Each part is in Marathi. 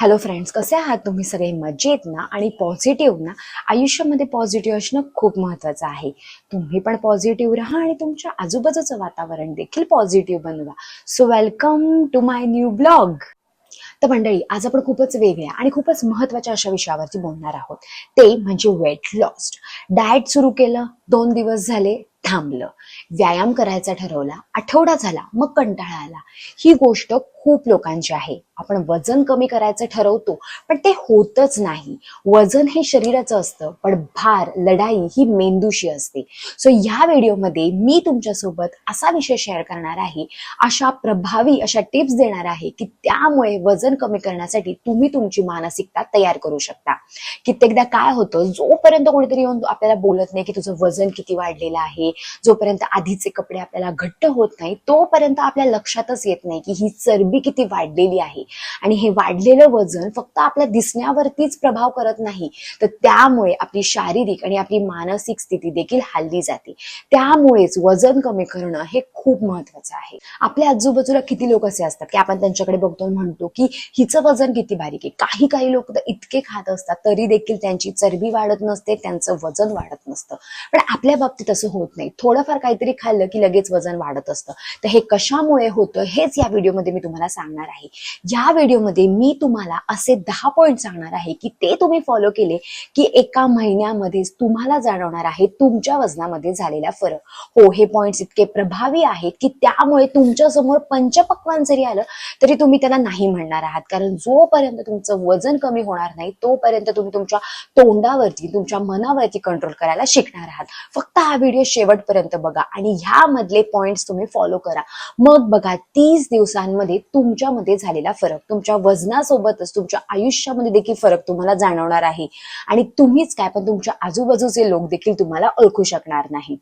हॅलो फ्रेंड्स कसे आहात तुम्ही सगळे? मजेत ना आणि पॉझिटिव्ह ना आयुष्यामध्ये पॉझिटिव्ह असणं खूप महत्वाचं आहे. तुम्ही पण पॉझिटिव्ह राहा आणि तुमच्या आजूबाजूचं वातावरण देखील पॉझिटिव्ह बनवा. So welcome to my new blog तर मंडळी आज आपण खूपच वेगळ्या आणि खूपच महत्त्वाच्या अशा विषयावरती बोलणार आहोत. ते म्हणजे वेट लॉस डाएट सुरू केलं दोन दिवस झाले थांबलं. व्यायाम करायचा ठरवला आठवडा झाला मग कंटाळा आला. ही गोष्ट खूप लोकांची आहे. आपण वजन कमी करायचं ठरवतो पण ते होतच नाही. वजन हे शरीराचं असतं पण भार लढाई ही मेंदूशी असते. सो ह्या व्हिडिओमध्ये मी तुमच्यासोबत असा विषय शेअर करणार आहे अशा प्रभावी अशा टिप्स देणार आहे की त्यामुळे वजन कमी करण्यासाठी तुम्ही तुमची मानसिकता तयार करू शकता. कित्येकदा काय होतं जोपर्यंत कोणीतरी येऊन आपल्याला बोलत नाही की तुझं वजन किती वाढलेलं आहे जोपर्यंत आधीचे कपडे आपल्याला घट्ट होत नाही तोपर्यंत आपल्या लक्षातच येत नाही की ही चरबी किती वाढलेली आहे. आणि हे वाढलेलं वजन फक्त आपल्या दिसण्यावरतीच प्रभाव करत नाही. तर त्यामुळे आपली शारीरिक आणि आपली मानसिक स्थिती देखील हल्ली जाते. त्यामुळेच वजन कमी करणं हे खूप महत्वाचं आहे. आपल्या आजूबाजूला किती लोक असे असतात की आपण त्यांच्याकडे बघतो म्हणतो की हिचं वजन किती बारीक आहे. काही काही लोक तर इतके खात असतात तरी देखील त्यांची चरबी वाढत नसते त्यांचं वजन वाढत नसतं. पण आपल्या बाबतीत असं होत नाही थोडंफार काहीतरी खाल्लं की लगेच वजन वाढत असतं. तर हे कशामुळे होतं हेच या व्हिडिओमध्ये मी तुम्हाला सांगणार आहे. या व्हिडिओमध्ये मी तुम्हाला असे दहा पॉईंट सांगणार आहे की ते तुम्ही फॉलो केले की एका महिन्यामध्येच तुम्हाला जाणवणार आहे तुमच्या वजनामध्ये झालेला फरक. हो हे पॉईंट्स इतके प्रभावी आहेत की त्यामुळे तुमच्यासमोर पंचपक्वान जरी आलं तरी तुम्ही त्याला नाही म्हणणार आहात. कारण जोपर्यंत तुमचं वजन कमी होणार नाही तोपर्यंत तुम्ही तुमच्या तोंडावरती तुमच्या मनावरती कंट्रोल करायला शिकणार आहात. फक्त हा व्हिडिओ शेवटपर्यंत बघा. आणि ह्यामधले पॉइंट्स तुम्ही फॉलो करा. मग बघा तीस दिवसांमध्ये तुमच्यामध्ये झालेला फरक. तुमच्या वजनासोबतच तुमच्या आयुष्यामध्ये देखील फरक तुम्हाला जाणवणार आहे. आणि तुम्हीच काय पण तुमच्या आजूबाजूचे लोक देखील तुम्हाला ओळखू शकणार नाहीत.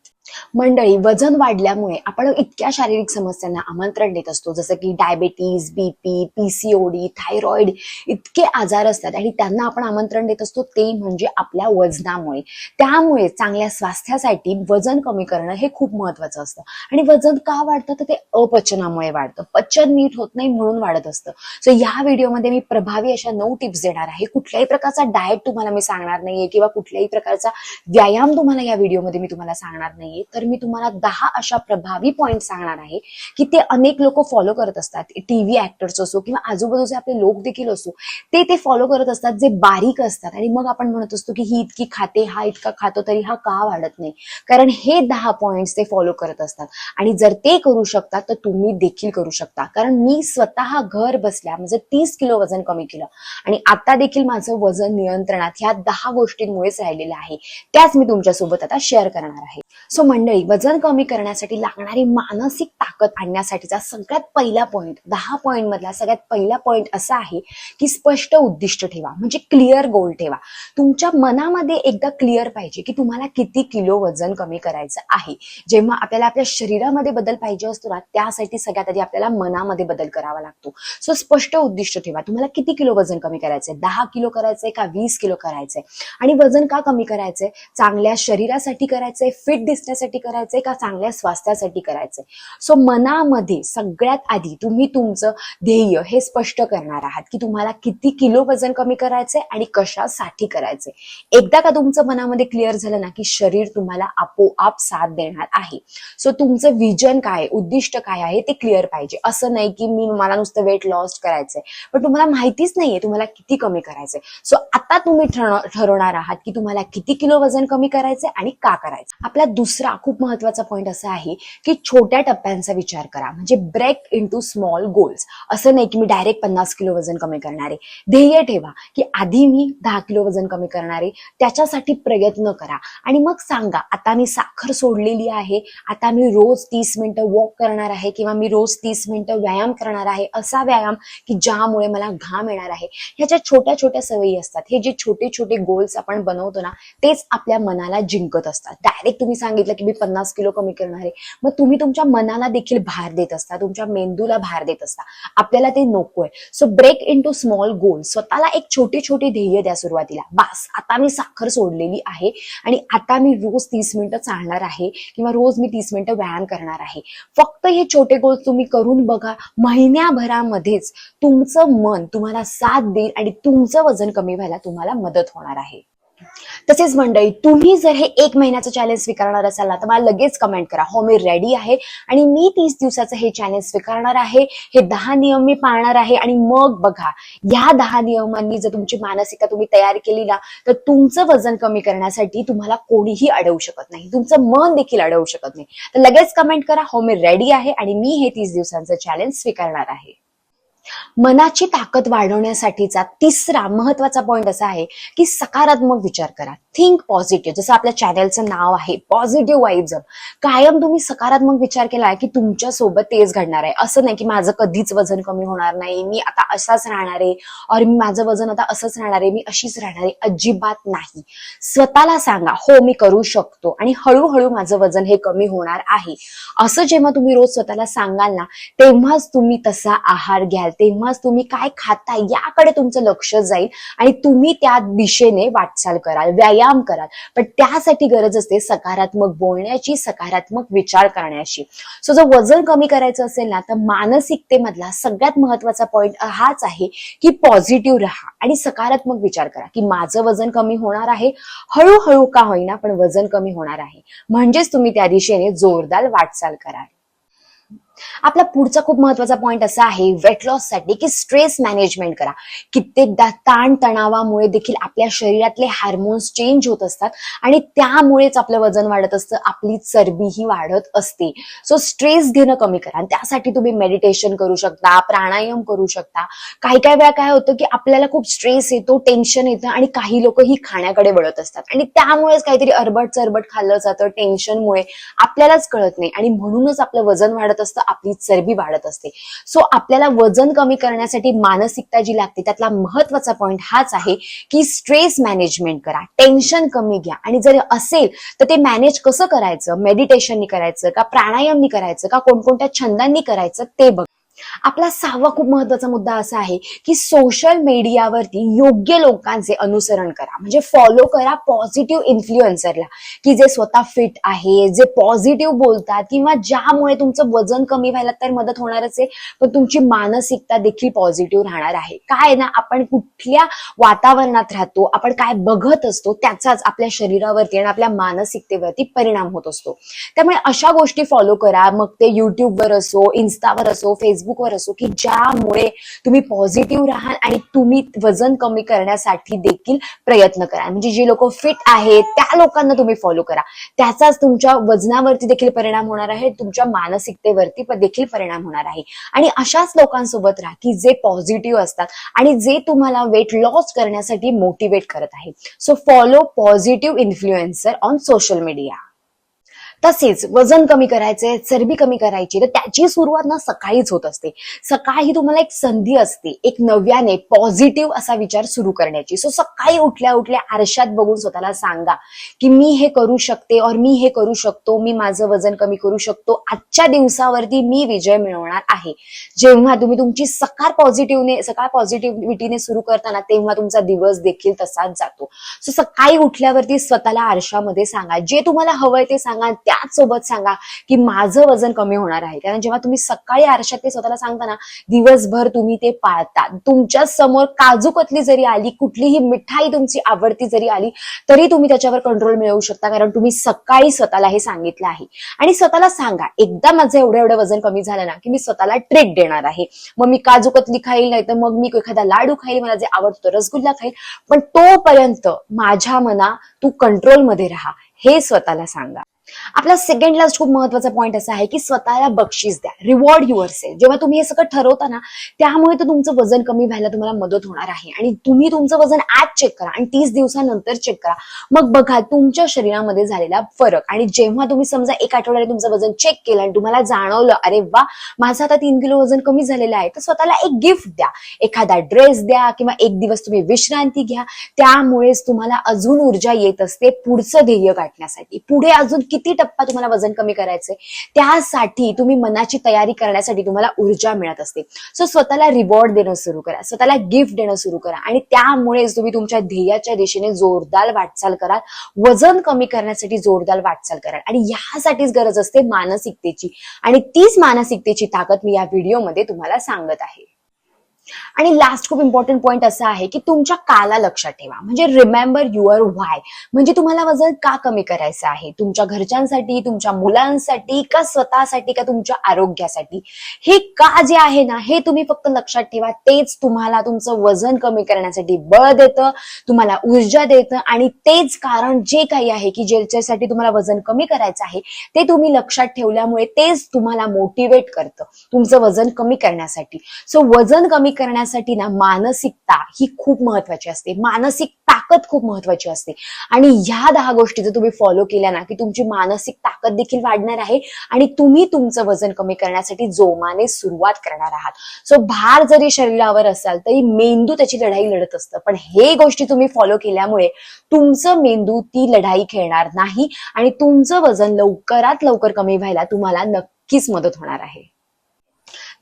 मंडळी वजन वाढल्यामुळे आपण इतक्या शारीरिक समस्यांना आमंत्रण देत असतो. जसं की डायबेटीज बीपी पीसीओडी थायरॉइड इतके आजार असतात आणि त्यांना आपण आमंत्रण देत असतो. ते म्हणजे आपल्या वजनामुळे. त्यामुळे चांगल्या स्वास्थ्यासाठी वजन कमी करणं हे खूप महत्वाचं असतं. आणि वजन का वाढतं? तर ते अपचनामुळे वाढतं. पचन नीट होत नाही म्हणून वाढत असतं. सो या व्हिडिओमध्ये मी प्रभावी अशा नऊ टिप्स देणार आहे. कुठल्याही प्रकारचा डाएट तुम्हाला मी सांगणार नाहीये किंवा कुठल्याही प्रकारचा व्यायाम तुम्हाला या व्हिडिओमध्ये मी तुम्हाला सांगणार नाहीये. तर मी तुम्हाला दहा अशा प्रभावी पॉईंट सांगणार आहे की ते अनेक लोक फॉलो करत असतात. टीव्ही ऍक्टर्स असो किंवा आजूबाजूचे आपले लोक देखील असो ते ते फॉलो करत असतात जे बारीक असतात. आणि मग आपण म्हणत असतो की ही इतकी खाते हा इतका खातो तरी हा का वाढत नाही? कारण हे दहा पॉइंट्स ते फॉलो करत असतात. आणि जर ते करू शकतात तर तुम्ही देखील करू शकता. कारण मी स्वतः घर बसल्या म्हणजे तीस किलो वजन कमी केलं. आणि आता देखील माझं वजन नियंत्रणात ह्या दहा गोष्टींमुळेच राहिलेलं आहे. त्याच मी तुमच्यासोबत आता शेअर करणार आहे. सो मंडळी वजन कमी करण्यासाठी लागणारी मानसिक ताकद आणण्यासाठीचा सगळ्यात पहिला पॉईंट दहा पॉईंट मधला सगळ्यात पहिला पॉईंट असा आहे की स्पष्ट उद्दिष्ट ठेवा. म्हणजे क्लिअर गोल ठेवा. तुमच्या मनामध्ये एकदा क्लिअर पाहिजे की तुम्हाला किती किलो वजन कमी करायचं आहे. जेव्हा आपल्याला आपल्या शरीरामध्ये बदल पाहिजे असतो ना त्यासाठी सगळ्यात आधी आपल्याला मनामध्ये बदल करावा लागतो. सो स्पष्ट उद्दिष्ट ठेवा. तुम्हाला किती किलो वजन कमी करायचंय? दहा किलो करायचंय का वीस किलो करायचंय? आणि वजन का कमी करायचंय? चांगल्या शरीरासाठी करायचंय? फिट दिसण्यासाठी करायचंय का चांगल्या स्वास्थ्यासाठी करायचंय? सो मनामध्ये सगळ्यात आधी तुम्ही तुमचं ध्येय हे स्पष्ट करणार आहात की तुम्हाला किती किलो वजन कमी करायचंय आणि कशासाठी करायचंय. एकदा का तुमचं मनामध्ये क्लिअर झालं ना की शरीर तुम्हाला आपोआप साथ देणार आहे. सो तुमचं विजन काय उद्दिष्ट काय आहे ते क्लिअर पाहिजे. असं नाही की मी मला नुसतं वेट लॉस करायचंय. पण तुम्हाला माहितीच नाहीये तुम्हाला किती कमी करायचंय. सो आता तुम्ही ठरवणार आहात की तुम्हाला किती किलो वजन कमी करायचंय आणि का करायचं आपला दुसरा खूप महत्त्वाचा पॉईंट असा आहे की छोट्या टप्प्यांचा विचार करा. म्हणजे ब्रेक इंटू स्मॉल गोल्स असं नाही की मी डायरेक्ट पन्नास किलो वजन कमी करणार आहे. ध्येय ठेवा की आधी मी दहा किलो वजन कमी करणार आहे. त्याच्यासाठी प्रयत्न करा. आणि मग सांगा आता मी साखर सोडलेली आहे. आता मी रोज तीस मिनिटं वॉक करणार आहे किंवा मी रोज तीस मिनिटं व्यायाम करणार आहे असा व्यायाम की ज्यामुळे मला घाम येणार आहे. ह्याच्या छोट्या छोट्या सवयी असतात हे जे छोटे छोटे गोल्स आपण बनवतो ना तेच आपल्या मनाला जिंकत असतात. डायरेक्ट तुम्ही सांगितलं की मी पन्नास किलो कमी करणार आहे. मग तुम्ही तुमच्या मनाला देखील भार देत असता तुमच्या मेंदूला भार देत असता. आपल्याला ते नकोय. So break into small goal स्वतःला एक छोटी छोटी ध्येय द्या सुरुवातीला. बस आता मी साखर सोडलेली आहे आणि आता मी रोज तीस मिनिटं चालणार आहे किंवा रोज मी तीस मिनिटं व्यायाम करणार आहे. फक्त हे छोटे गोल्स तुम्ही करून बघा महिन्याभरामध्येच तुमचं मन तुम्हाला साथ देईल आणि तुमचं वजन कमी व्हायला तुम्हाला मदत होणार आहे. तसेच मंडळी तुम्ही जर हे एक महिन्याचं चॅलेंज स्वीकारणार असाल ना तर मला लगेच कमेंट करा. हो मी रेडी आहे आणि मी तीस दिवसाचं हे चॅलेंज स्वीकारणार आहे. हे दहा नियम मी पाळणार आहे आणि मग बघा या दहा नियमांनी जर तुमची मानसिकता तुम्ही तयार केली ना तर तुमचं वजन कमी करण्यासाठी तुम्हाला कोणीही अडवू शकत नाही. तुमचं मन देखील अडवू शकत नाही. तर लगेच कमेंट करा. हो मी रेडी आहे आणि मी हे तीस दिवसांचं चॅलेंज स्वीकारणार आहे. मनाची ताकद वाढवण्यासाठीचा तिसरा महत्त्वाचा पॉइंट असा आहे की सकारात्मक विचार करा. थिंक पॉझिटिव्ह जसं आपल्या चॅनलचं नाव आहे पॉझिटिव्ह वाईब्स कायम तुम्ही सकारात्मक विचार केला की तुमच्यासोबत तेच घडणार आहे. असं नाही की माझं कधीच वजन कमी होणार नाही मी आता असाच राहणार आहे और माझं वजन आता असंच राहणार आहे मी अशीच राहणार आहे अजिबात नाही. स्वतःला सांगा हो मी करू शकतो आणि हळूहळू माझं वजन हे कमी होणार आहे. असं जेव्हा तुम्ही रोज स्वतःला सांगाल ना तेव्हाच तुम्ही तसा आहार घ्याल. तेव्हाच तुम्ही काय खाताय याकडे तुमचं लक्ष जाईल आणि तुम्ही त्या दिशेने वाटचाल कराल व्यायाम कराल. पण त्यासाठी गरज असते सकारात्मक बोलण्याची सकारात्मक विचार करण्याची. सो जर वजन कमी करायचं असेल ना तर मानसिकतेमधला सगळ्यात महत्त्वाचा पॉईंट हाच आहे की पॉझिटिव्ह राहा आणि सकारात्मक विचार करा की माझं वजन कमी होणार आहे हळूहळू का होईना पण वजन कमी होणार आहे. म्हणजेच तुम्ही त्या दिशेने जोरदार वाटचाल कराल. आपला पुढचा खूप महत्त्वाचा पॉईंट असा आहे वेट लॉससाठी की स्ट्रेस मॅनेजमेंट करा. कित्येकदा ताण तणावामुळे देखील आपल्या शरीरातले हार्मोन्स चेंज होत असतात आणि त्यामुळेच आपलं वजन वाढत असतं आपली चरबीही वाढत असते. सो स्ट्रेस घेणं कमी करा. आणि त्यासाठी तुम्ही मेडिटेशन करू शकता प्राणायाम करू शकता. काही काही वेळा काय होतं की आपल्याला खूप स्ट्रेस येतो टेन्शन येतं आणि काही लोक ही खाण्याकडे वळत असतात. आणि त्यामुळेच काहीतरी अरबट चरबट खाल्लं जातं टेन्शनमुळे आपल्यालाच कळत नाही. आणि म्हणूनच आपलं वजन वाढत असतं. आपली चरबी वाढत असते. सो आपल्याला वजन कमी करण्यासाठी मानसिकता जी लागते त्यातला महत्त्वाचा पॉईंट हाच आहे की स्ट्रेस मॅनेजमेंट करा. टेन्शन कमी घ्या. आणि जर असेल तर ते मॅनेज कसं करायचं? मेडिटेशननी करायचं का प्राणायामनी करायचं? का कोणकोणत्या छंदांनी करायचं? ते बघ. आपला सहावा खूप महत्त्वाचा मुद्दा असा आहे की सोशल मीडियावरती योग्य लोकांचे अनुसरण करा. म्हणजे फॉलो करा पॉझिटिव्ह इन्फ्लुएन्सरला की जे स्वतः फिट आहे जे पॉझिटिव्ह बोलतात किंवा ज्यामुळे तुमचं वजन कमी व्हायला तर मदत होणारच आहे पण तुमची मानसिकता देखील पॉझिटिव्ह राहणार आहे. काय ना आपण कुठल्या वातावरणात राहतो आपण काय बघत असतो त्याचाच आपल्या शरीरावरती आणि आपल्या मानसिकतेवरती परिणाम होत असतो. त्यामुळे अशा गोष्टी फॉलो करा. मग ते युट्यूबवर असो इन्स्टावर असो फेसबुक फेसबुकवर असो की ज्यामुळे तुम्ही पॉझिटिव्ह राहाल आणि तुम्ही वजन कमी करण्यासाठी देखील प्रयत्न करा. म्हणजे जे लोक फिट आहेत त्या लोकांना तुम्ही फॉलो करा. त्याचाच तुमच्या वजनावरती देखील परिणाम होणार आहे तुमच्या मानसिकतेवरती देखील परिणाम होणार आहे. आणि अशाच लोकांसोबत राहा की जे पॉझिटिव्ह असतात आणि जे तुम्हाला वेट लॉस करण्यासाठी मोटिवेट करत आहे. So follow positive influencer on social media तसेच वजन कमी करायचंय चरबी कमी करायची तर त्याची सुरुवात ना सकाळीच होत असते. सकाळी तुम्हाला एक संधी असते एक नव्याने पॉझिटिव्ह असा विचार सुरू करण्याची. सो सकाळी उठल्या उठल्या आरशात बघून स्वतःला सांगा की मी हे करू शकते और मी हे करू शकतो मी माझं वजन कमी करू शकतो. आजच्या दिवसावरती मी विजय मिळवणार आहे. जेव्हा तुम्ही तुमची सकाळ पॉझिटिव्हने सकाळ पॉझिटिव्हिटीने सुरू करताना तेव्हा तुमचा दिवस देखील तसाच जातो. सो सकाळी उठल्यावरती स्वतःला आरशामध्ये सांगा. जे तुम्हाला हवंय ते सांगा. त्याचसोबत सांगा की माझं वजन कमी होणार आहे. कारण जेव्हा तुम्ही सकाळी आरशात ते स्वतःला सांगता ना दिवसभर तुम्ही ते पाळता. तुमच्यासमोर काजू कतली जरी आली कुठलीही मिठाई तुमची आवडती जरी आली तरी तुम्ही त्याच्यावर कंट्रोल मिळवू शकता. कारण तुम्ही सकाळी स्वतःला हे सांगितलं आहे. आणि स्वतःला सांगा एकदा माझं एवढं एवढं वजन कमी झालं ना की मी स्वतःला ट्रीट देणार आहे. मग मी काजू कतली खाईल नाही तर मग मी एखादा लाडू खाईल मला जे आवडतं रसगुल्ला खाईल. पण तोपर्यंत माझ्या मना तू कंट्रोलमध्ये राहा. हे स्वतःला सांगा. आपला सेकंड लास्ट खूप महत्त्वाचा पॉईंट असा आहे की स्वतःला बक्षीस द्या. रिवॉर्ड युअर सेल्फ जेव्हा तुम्ही हे सगळं ठरवता ना त्यामुळे तर तुमचं वजन कमी व्हायला तुम्हाला मदत होणार आहे. आणि तुम्ही तुमचं वजन आज चेक करा आणि तीस दिवसानंतर चेक करा. मग बघा तुमच्या शरीरामध्ये झालेला फरक. आणि जेव्हा तुम्ही समजा एक आठवड्याने तुमचं वजन चेक केलं आणि तुम्हाला जाणवलं अरे वा माझं आता तीन किलो वजन कमी झालेलं आहे. तर स्वतःला एक गिफ्ट द्या. एखादा ड्रेस द्या किंवा एक दिवस तुम्ही विश्रांती घ्या. त्यामुळेच तुम्हाला अजून ऊर्जा येत असते पुढचं ध्येय गाठण्यासाठी. पुढे अजून किती टप्पा तुम्हाला वजन कमी करायचंय त्यासाठी तुम्ही मनाची तयारी करण्यासाठी तुम्हाला ऊर्जा मिळत असते. सो स्वतःला रिवॉर्ड देणं सुरू करा स्वतःला गिफ्ट देणं सुरू करा आणि त्यामुळेच तुम्ही तुमच्या ध्येयाच्या दिशेने जोरदार वाटचाल कराल वजन कमी करण्यासाठी जोरदार वाटचाल कराल आणि यासाठीच गरज असते मानसिकतेची आणि तीच मानसिकतेची ताकद मी या व्हिडिओमध्ये तुम्हाला सांगत आहे. आणि लास्ट खूप इम्पॉर्टंट पॉईंट असा आहे की तुमच्या काला लक्षात ठेवा. म्हणजे रिमेंबर युअर व्हाय म्हणजे तुम्हाला वजन का कमी करायचं आहे? तुमच्या घरच्यांसाठी तुमच्या मुलांसाठी का स्वतःसाठी का तुमच्या आरोग्यासाठी? हे का जे आहे ना हे तुम्ही फक्त लक्षात ठेवा. तेच तुम्हाला तुमचं वजन कमी करण्यासाठी बळ देतं तुम्हाला ऊर्जा देतं आणि तेच कारण जे काही आहे की ज्याच्यासाठी तुम्हाला वजन कमी करायचं आहे ते तुम्ही लक्षात ठेवल्यामुळे तेच तुम्हाला मोटिवेट करतं तुमचं वजन कमी करण्यासाठी. सो वजन कमी करण्यासाठी ना मानसिकता ही खूप महत्वाची असते. मानसिक ताकद खूप महत्वाची असते. आणि ह्या दहा गोष्टी जर तुम्ही फॉलो केल्या ना की तुमची मानसिक ताकद देखील वाढणार आहे आणि तुम्ही तुमचं वजन कमी करण्यासाठी जोमाने सुरुवात करणार आहात. सो भार जरी शरीरावर असाल तरी मेंदू त्याची लढाई लढत असतं. पण हे गोष्टी तुम्ही फॉलो केल्यामुळे तुमचं मेंदू ती लढाई खेळणार नाही आणि तुमचं वजन लवकरात लवकर कमी व्हायला तुम्हाला नक्कीच मदत होणार आहे.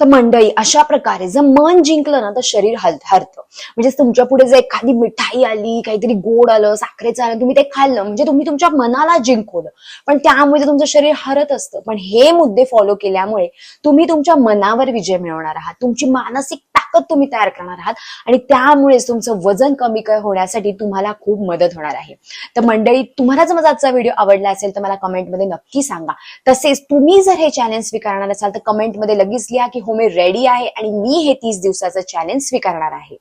तर मंडळी अशा प्रकारे जर मन जिंकलं ना तर शरीर हल हरतं. म्हणजे तुमच्यापुढे जर एखादी मिठाई आली काहीतरी गोड आलं साखरेचं आलं तुम्ही ते खाल्लं म्हणजे तुम्ही तुमच्या मनाला जिंकवलं. पण त्यामुळे तुमचं शरीर हरत असतं पण हे मुद्दे फॉलो केल्यामुळे तुम्ही तुमच्या मनावर विजय मिळवणार आहात. तुमची मानसिक ताकद तुम्ही तयार करणार आहात आणि त्यामुळेच तुमचं वजन कमी होण्यासाठी तुम्हाला खूप मदत होणार आहे. तर मंडळी तुम्हाला जर माझा आजचा व्हिडिओ आवडला असेल तर मला कमेंटमध्ये नक्की सांगा. तसेच तुम्ही जर हे चॅलेंज स्वीकारणार असाल तर कमेंटमध्ये लगेच लिहा की हो मी रेडी आहे आणि मी हे तीस दिवसाचं चॅलेंज स्वीकारणार आहे.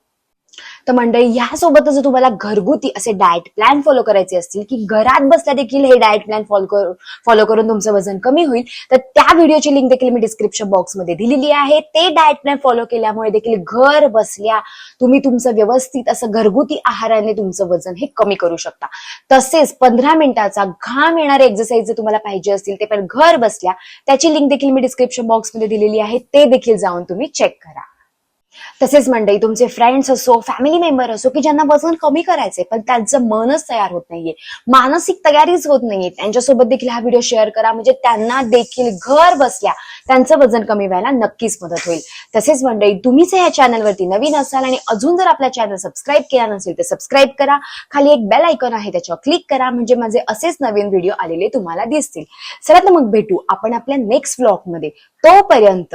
तर मंडळी ह्यासोबतच जर तुम्हाला घरगुती असे डाएट प्लॅन फॉलो करायचे असतील की घरात बसल्या देखील हे डाएट प्लॅन फॉलो फॉलो करून तुमचं वजन कमी होईल. तर त्या व्हिडिओची लिंक देखील मी डिस्क्रिप्शन बॉक्समध्ये दिलेली आहे. ते डाएट प्लॅन फॉलो केल्यामुळे देखील घर बसल्या तुम्ही तुमचं व्यवस्थित असं घरगुती आहाराने तुमचं वजन हे कमी करू शकता. तसेच पंधरा मिनिटाचा घाम येणारे एक्सरसाइज जर तुम्हाला पाहिजे असतील ते पण घर बसल्या त्याची लिंक देखील मी डिस्क्रिप्शन बॉक्समध्ये दिलेली आहे. ते देखील जाऊन तुम्ही चेक करा. तसेच मंडळी तुमचे फ्रेंड्स असो फॅमिली मेंबर असो की ज्यांना वजन कमी करायचंय पण त्यांचं मनच तयार होत नाहीये. मानसिक तयारीच होत नाहीये. त्यांच्यासोबत देखील हा व्हिडिओ शेअर करा. म्हणजे त्यांना देखील घर बसल्या त्यांचं वजन कमी व्हायला नक्कीच मदत होईल. तसेच मंडळी तुम्हीच या चॅनलवरती नवीन असाल आणि अजून जर आपल्या चॅनल सबस्क्राईब केला नसेल तर सबस्क्राईब करा. खाली एक बेल आयकॉन आहे त्याच्यावर क्लिक करा. म्हणजे माझे असेच नवीन व्हिडिओ आलेले तुम्हाला दिसतील. चला तर मग भेटू आपण आपल्या नेक्स्ट ब्लॉगमध्ये तोपर्यंत